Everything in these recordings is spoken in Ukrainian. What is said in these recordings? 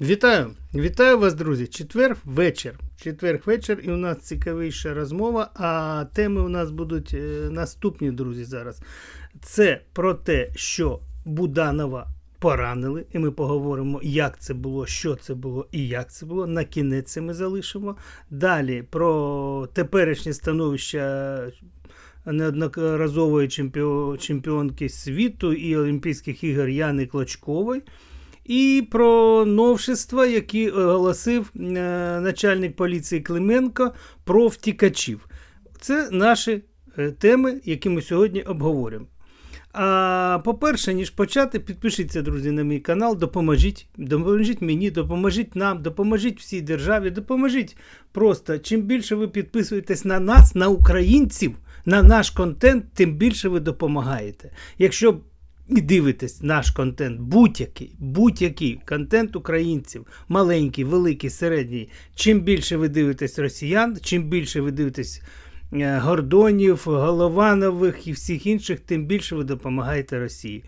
Вітаю! Вітаю вас, друзі! Четвер вечір. Четвер вечір, і у нас цікавіша розмова. А теми у нас будуть е, наступні, друзі, зараз. Це про те, що Буданова поранили, і ми поговоримо, як це було, що це було і як це було. На кінець це ми залишимо. Далі про теперішнє становище неодноразової чемпіонки світу і Олімпійських ігор Яни Клочкової. І про новшества, які оголосив е, начальник поліції Клименко про втікачів. Це наші е, теми, які ми сьогодні обговоримо. А по-перше, ніж почати, підпишіться, друзі, на мій канал, допоможіть, допоможіть мені, допоможіть нам, допоможіть всій державі, допоможіть просто. Чим більше ви підписуєтесь на нас, на українців, на наш контент, тим більше ви допомагаєте. Якщо і дивитесь наш контент, будь-який, будь-який контент українців, маленький, великий, середній. Чим більше ви дивитесь росіян, чим більше ви дивитесь е, Гордонів, Голованових і всіх інших, тим більше ви допомагаєте Росії.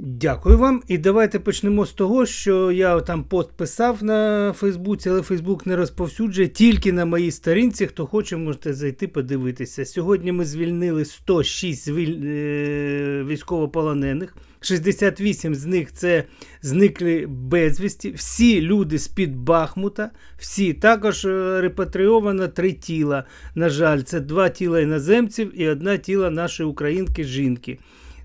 Дякую вам. І давайте почнемо з того, що я там пост писав на Фейсбуці, але Фейсбук не розповсюджує тільки на моїй сторінці. Хто хоче, можете зайти подивитися. Сьогодні ми звільнили 106 звіль- е, військовополонених. 68 з них це зникли безвісті. Всі люди з-під Бахмута, всі також е, репатріовано три тіла. На жаль, це два тіла іноземців і одна тіла нашої українки жінки.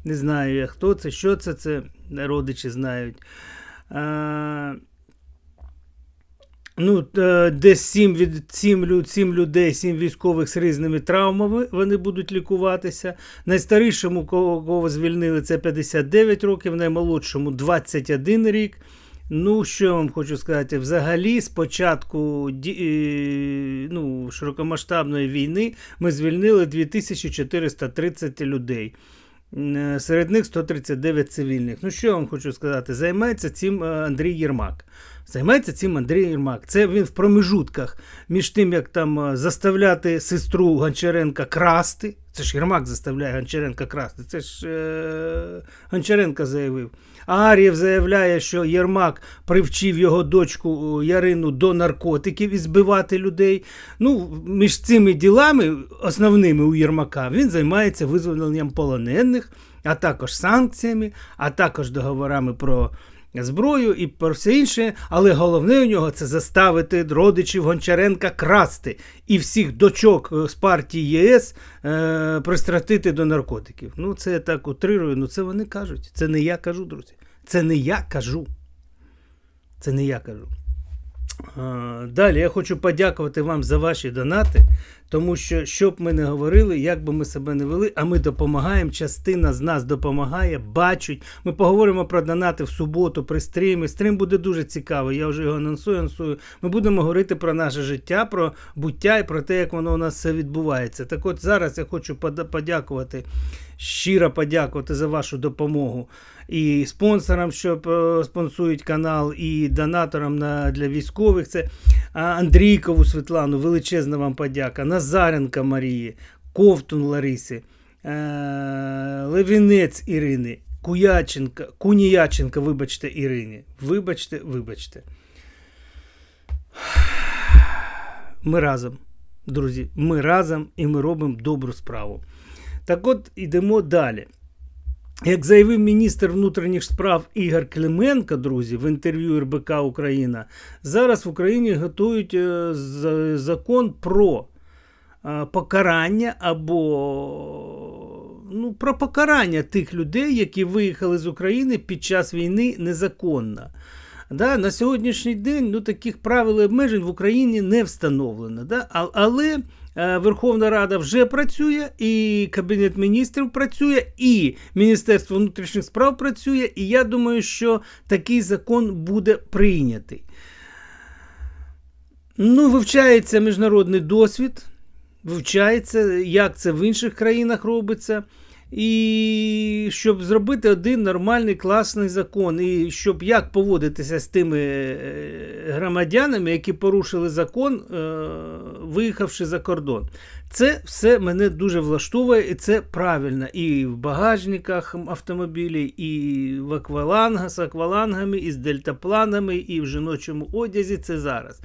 Не знаю я, хто це, що це, це родичі знають. А, ну, е, десь 7, від, 7, 7 людей, 7 військових з різними травмами вони будуть лікуватися. Найстарішому, кого, кого звільнили, це 59 років, наймолодшому 21 рік. Ну, що я вам хочу сказати, взагалі, з початку е, ну, широкомасштабної війни ми звільнили 2430 людей. Е, Серед них 139 цивільних. Ну, що я вам хочу сказати? Займається цим е, Андрій Єрмак. Займається цим Андрій Єрмак. Це він в промежутках між тим, як там е, заставляти сестру Гончаренка красти. Це ж Єрмак заставляє Гончаренка красти. Це ж е, Гончаренка заявив. Ар'єв заявляє, що Єрмак привчив його дочку е, Ярину до наркотиків і збивати людей. Ну, між цими ділами, основними у Єрмака, він займається визволенням полонених, а також санкціями, а також договорами про зброю і про все інше. Але головне у нього це заставити родичів Гончаренка красти і всіх дочок е, з партії ЄС е, пристратити до наркотиків. Ну, це я так утрирую, ну це вони кажуть. Це не я кажу, друзі. Це не я кажу. Це не я кажу. Далі я хочу подякувати вам за ваші донати, тому що, що б ми не говорили, як би ми себе не вели, а ми допомагаємо. Частина з нас допомагає, бачить. Ми поговоримо про донати в суботу при стрімі. Стрім буде дуже цікавий. Я вже його анонсую, анонсую. Ми будемо говорити про наше життя, про буття і про те, як воно у нас все відбувається. Так от зараз я хочу подякувати, щиро подякувати за вашу допомогу і спонсорам, що е, спонсують канал, і донаторам на, для військових. Це Андрійкову Світлану, величезна вам подяка, Назаренка Марії, Ковтун Ларисі, е, Левінець Ірини, Куяченка, Куніяченка, вибачте, Ірині. Вибачте, вибачте. Ми разом, друзі, ми разом і ми робимо добру справу. Так от ідемо далі. Як заявив міністр внутрішніх справ Ігор Клименко, друзі, в інтерв'ю РБК Україна, зараз в Україні готують е, закон про покарання або ну, про покарання тих людей, які виїхали з України під час війни незаконно. Да, на сьогоднішній день ну, таких правил і обмежень в Україні не встановлено. Да? Але е, Верховна Рада вже працює, і Кабінет міністрів працює, і Міністерство внутрішніх справ працює, і я думаю, що такий закон буде прийнятий. Ну, вивчається міжнародний досвід, вивчається, як це в інших країнах робиться. І щоб зробити один нормальний класний закон, і щоб як поводитися з тими е, громадянами, які порушили закон, е, виїхавши за кордон. Це все мене дуже влаштовує, і це правильно. І в багажниках автомобілів, і в аквалангах з аквалангами, і з дельтапланами, і в жіночому одязі. Це зараз.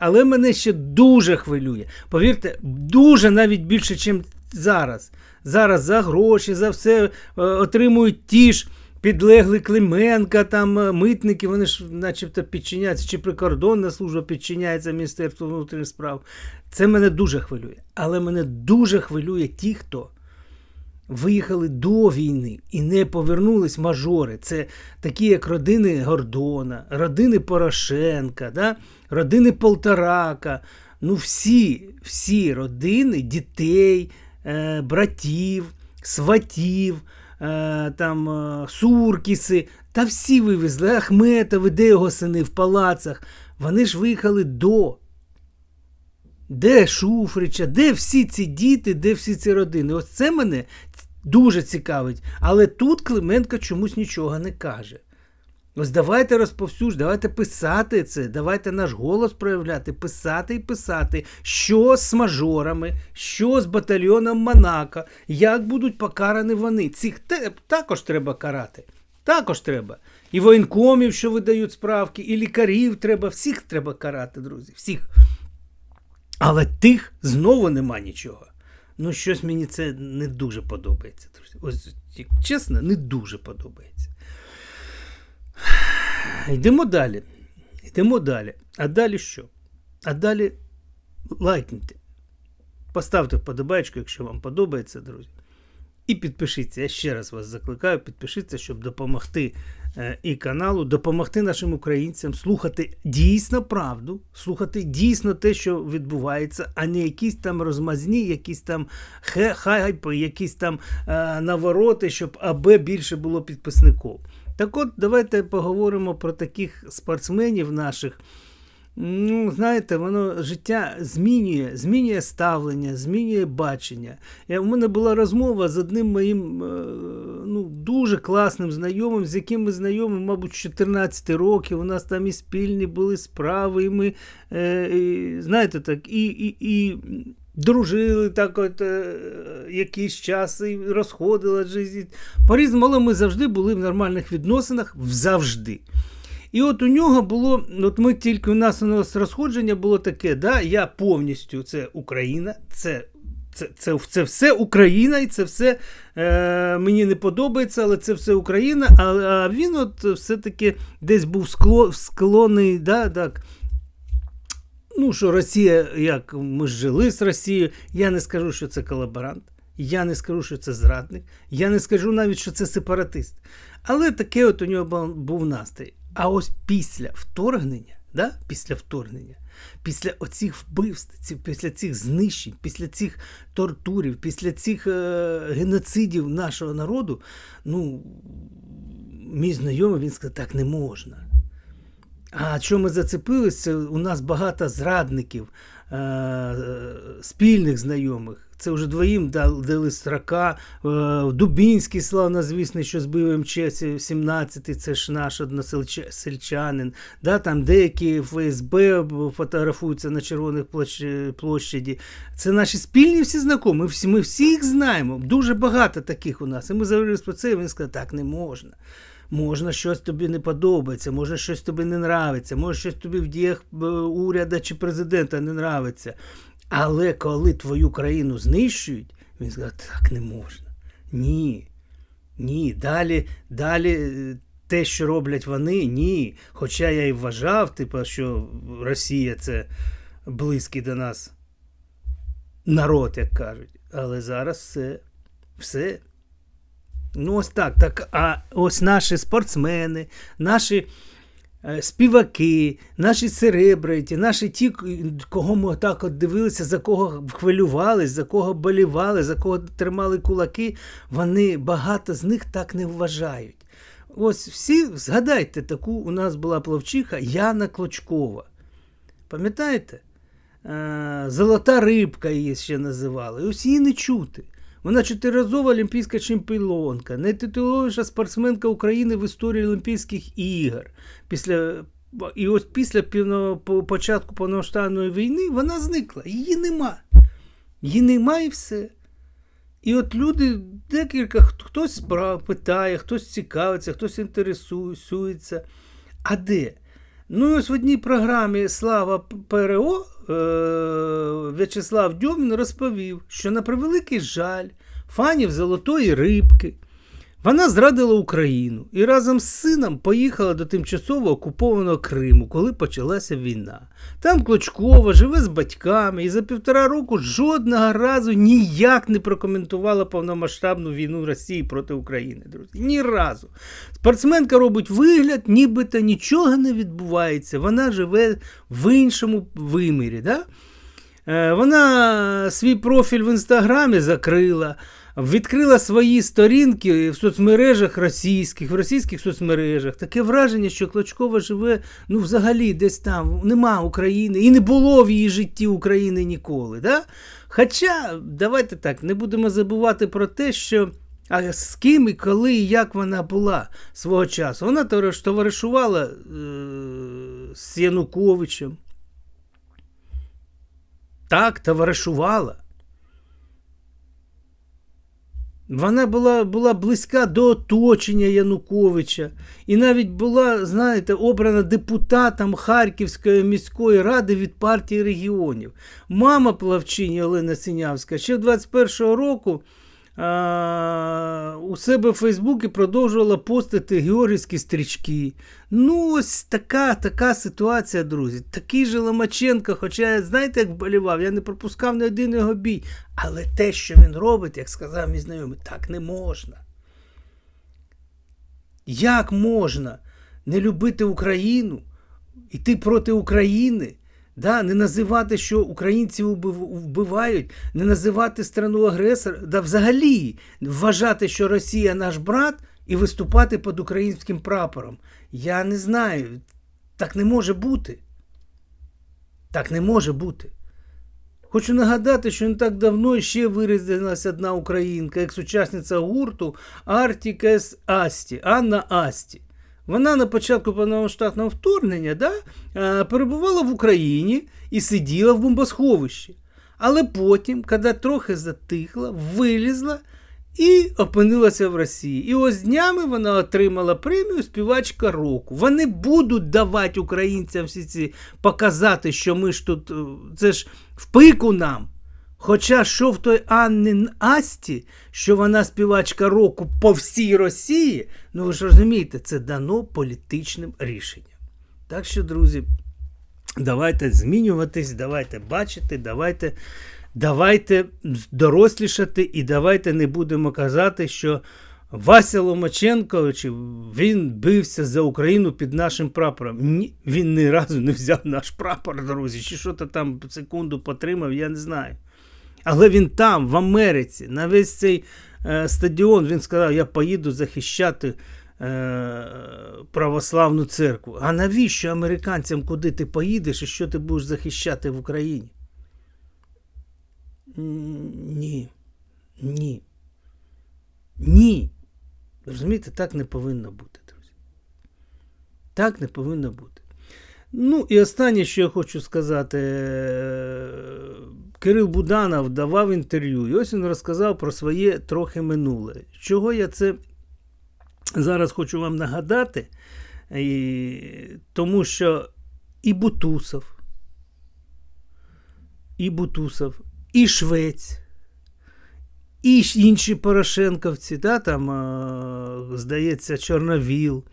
Але мене ще дуже хвилює. Повірте, дуже навіть більше, ніж зараз. Зараз за гроші, за все е, отримують ті ж підлегли Клименка, там е, митники, вони ж начебто підчиняються, чи прикордонна служба підчиняється Міністерству внутрішніх справ. Це мене дуже хвилює. Але мене дуже хвилює ті, хто виїхали до війни і не повернулись мажори. Це такі, як родини Гордона, родини Порошенка, да? Родини Полторака. Ну, всі, всі родини дітей, е, братів, сватів, е, там, е, Суркіси. Та всі вивезли Ахметови, де його сини в палацах. Вони ж виїхали до. Де Шуфрича, де всі ці діти, де всі ці родини? Ось це мене дуже цікавить. Але тут Клименко чомусь нічого не каже. Ось давайте розповсюдь, давайте писати це, давайте наш голос проявляти, писати і писати, що з мажорами, що з батальйоном Монако, як будуть покарані вони. Цих також треба карати. Також треба. І воєнкомів, що видають справки, і лікарів треба, всіх треба карати, друзі. Всіх. Але тих знову нема нічого. Ну, щось мені це не дуже подобається. друзі. Ось чесно, не дуже подобається. Йдемо далі. Йдемо далі. А далі що? А далі лайкніть. Поставте вподобайку, якщо вам подобається, друзі. І підпишіться. Я ще раз вас закликаю, підпишіться, щоб допомогти е, і каналу, допомогти нашим українцям слухати дійсно правду, слухати дійсно те, що відбувається, а не якісь там розмазні, якісь там хайпи, якісь там е, навороти, щоб аби більше було підписників. Так от, давайте поговоримо про таких спортсменів наших. Ну, знаєте, воно життя змінює, змінює ставлення, змінює бачення. Я, У мене була розмова з одним моїм е, ну, дуже класним знайомим, з яким ми знайомі, мабуть, 14 років. У нас там і спільні були справи, і ми, е, і, знаєте, так, і, і, і дружили так от е, якийсь час і розходилися. По-різному, але ми завжди були в нормальних відносинах завжди. І от у нього було, от ми тільки у нас у нас розходження було таке, да, я повністю це Україна, це це, це, це все Україна, і це все е, мені не подобається, але це все Україна. А а він от все-таки десь був скло, склонний, да, так, ну, що Росія, як ми жили з Росією, я не скажу, що це колаборант, я не скажу, що це зрадник, я не скажу навіть, що це сепаратист. Але таке от у нього був настрій. А ось після вторгнення, да, після вторгнення, після оцих вбивств, після цих знищень, після цих тортурів, після цих е, геноцидів нашого народу, ну, мій знайомий він сказав, так не можна. А що ми зацепилися? У нас багато зрадників, е, спільних знайомих. Це вже двоїм дали строка. Е, Дубінський славнозвісний, що збив МЧ-17, це ж наш односельчанин. Да, Там деякі ФСБ фотографуються на Червоних площаді. Це наші спільні всі знайомі. Ми всі, їх знаємо. Дуже багато таких у нас. І ми завжди про це, і він сказав, так не можна. Можна щось тобі не подобається, може щось тобі не нравиться, може щось тобі в діях е, уряду чи президента не нравиться. Але коли твою країну знищують, він сказав, так не можна. Ні. Ні. Далі, далі е, те, що роблять вони, ні. Хоча я і вважав, типу, що Росія це близький до нас народ, як кажуть. Але зараз все. Все. Ну, ось так. так. А ось наші спортсмени, наші е, співаки, наші серебриті, наші ті, кого ми так от дивилися, за кого хвилювались, за кого болівали, за кого тримали кулаки, вони багато з них так не вважають. Ось всі, згадайте, таку у нас була плавчиха Яна Клочкова. Пам'ятаєте? Е, Золота рибка її ще називали. ось її не чути. Вона чотириразова олімпійська чемпіонка, найтитуловіша спортсменка України в історії Олімпійських ігор. Після, і ось після початку повноштабної війни вона зникла. Її нема. Її нема і все. І от люди, декілька, хто- хтось питає, хтось цікавиться, хтось інтересується. А де? Ну, і ось в одній програмі Слава ПРО е- В'ячеслав Дьомін розповів, що на превеликий жаль фанів Золотої рибки вона зрадила Україну і разом з сином поїхала до тимчасово окупованого Криму, коли почалася війна. Там Клочкова живе з батьками і за півтора року жодного разу ніяк не прокоментувала повномасштабну війну Росії проти України, друзі. Ні разу. Спортсменка робить вигляд, нібито нічого не відбувається. Вона живе в іншому вимірі. Да? Е, Вона свій профіль в інстаграмі закрила, відкрила свої сторінки в соцмережах російських, в російських соцмережах. Таке враження, що Клочкова живе ну, взагалі десь там, нема України, і не було в її житті України ніколи. Да? Хоча, давайте так, не будемо забувати про те, що. А з ким і коли і як вона була свого часу? Вона товариш- товаришувала е- з Януковичем. Так, товаришувала. Вона була, була близька до оточення Януковича і навіть була, знаєте, обрана депутатом Харківської міської ради від партії регіонів. Мама плавчині Олена Синявська ще в 21-го року а, у себе в Фейсбуці продовжувала постити георгівські стрічки. Ну, ось така, така ситуація, друзі. Такий же Ломаченко, хоча знаєте, як вболівав, я не пропускав ні один його бій. Але те, що він робить, як сказав мій знайомий, так не можна. Як можна не любити Україну, йти проти України? Да, не називати, що українців вбивають, не називати страну агресор, да взагалі вважати, що Росія наш брат, і виступати під українським прапором. Я не знаю. Так не може бути. Так не може бути. Хочу нагадати, що не так давно ще вирізалася одна українка, екс-учасниця гурту Артік С. Асті, Анна Асті. Вона на початку повномасштабного вторгнення да, е, перебувала в Україні і сиділа в бомбосховищі. Але потім, коли трохи затихла, вилізла і опинилася в Росії. І ось днями вона отримала премію співачка року. Вони будуть давати українцям всі ці показати, що ми ж тут, е, це ж в пику нам. Хоча що в той Аннин Асті, що вона співачка року по всій Росії, ну ви ж розумієте, це дано політичним рішенням. Так що, друзі, давайте змінюватись, давайте бачити, давайте, давайте дорослішати і давайте не будемо казати, що Вася Ломаченкович, він бився за Україну під нашим прапором. Ні, він ні разу не взяв наш прапор, друзі, чи що то там секунду потримав, я не знаю. Але він там, в Америці, на весь цей е, стадіон, він сказав: я поїду захищати е, православну церкву. А навіщо американцям, куди ти поїдеш і що ти будеш захищати в Україні? Ні. Ні. Ні. Розумієте, так не повинно бути, друзі. Так не повинно бути. Ну і останнє, що я хочу сказати, е, Кирил Буданов давав інтерв'ю, і ось він розказав про своє трохи минуле. Чого я це зараз хочу вам нагадати, і, тому що і Бутусов, і Бутусов, і Швець, і інші Порошенковці, да, там, е, здається, Чорновіл.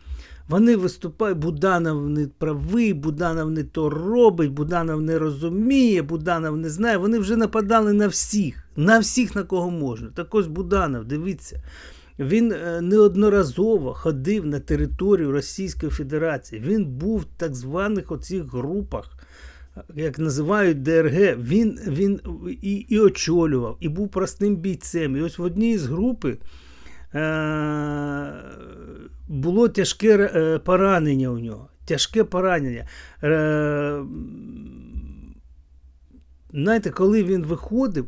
Вони виступають, Буданов не правий, Буданов не то робить, Буданов не розуміє, Буданов не знає. Вони вже нападали на всіх, на всіх, на кого можна. Так ось Буданов, дивіться, він е, неодноразово ходив на територію Російської Федерації. Він був в так званих оцих групах, як називають ДРГ. Він, він і, і очолював, і був простим бійцем. І ось в одній з групи. Е, було тяжке е, поранення у нього. Тяжке поранення. Е, знаєте, коли він виходив,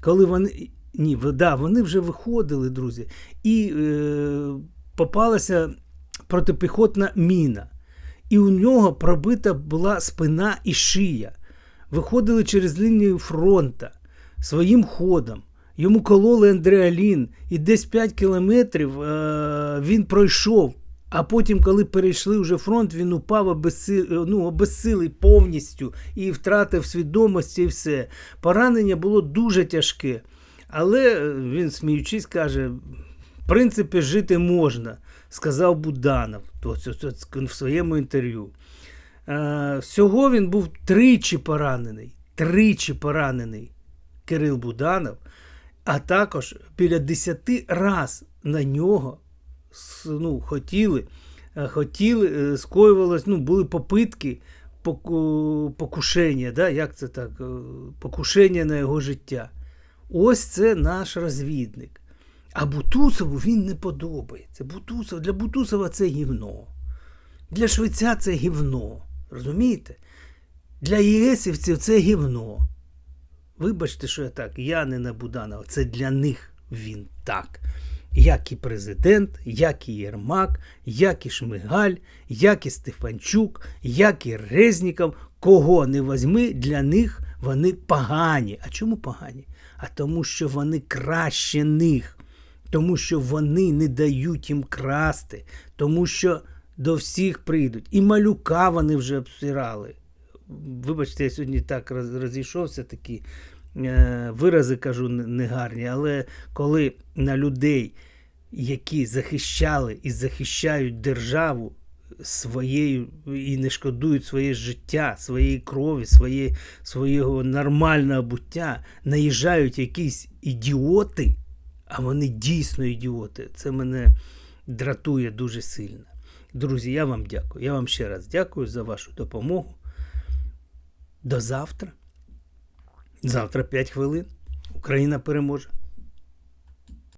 коли вони, Ні, да, вони вже виходили, друзі, і е, попалася протипіхотна міна. І у нього пробита була спина і шия. Виходили через лінію фронта своїм ходом. Йому кололи андреалін, і десь 5 кілометрів е, він пройшов. А потім, коли перейшли вже фронт, він упав обезси... ну, обезсилий повністю і втратив свідомості і все. Поранення було дуже тяжке. Але е, він, сміючись, каже: в принципі, жити можна, сказав Буданов в своєму інтерв'ю. Е, всього він був тричі поранений. Тричі поранений Кирил Буданов, а також біля 10 раз на нього ну, хотіли, е, хотіли, е, скоювалось, ну, були попитки покушення, да, як це так, е, покушення на його життя. Ось це наш розвідник. А Бутусову він не подобається. Бутусов, для Бутусова це гівно. Для швеця це гівно. Розумієте? Для ЄСівців це гівно. Вибачте, що я так, я не на Буданова. Це для них він так. Як і президент, як і Єрмак, як і Шмигаль, як і Стефанчук, як і Резніков, кого не возьми, для них вони погані. А чому погані? А тому, що вони краще них, тому що вони не дають їм красти, тому що до всіх прийдуть. І малюка вони вже обсирали. Вибачте, я сьогодні так розійшовся, такі е, вирази кажу негарні, але коли на людей, які захищали і захищають державу своєю і не шкодують своє життя, своєї крові, своє, свого нормального буття, наїжджають якісь ідіоти, а вони дійсно ідіоти. Це мене дратує дуже сильно. Друзі, я вам дякую. Я вам ще раз дякую за вашу допомогу. До завтра. Завтра 5 хвилин. Україна переможе.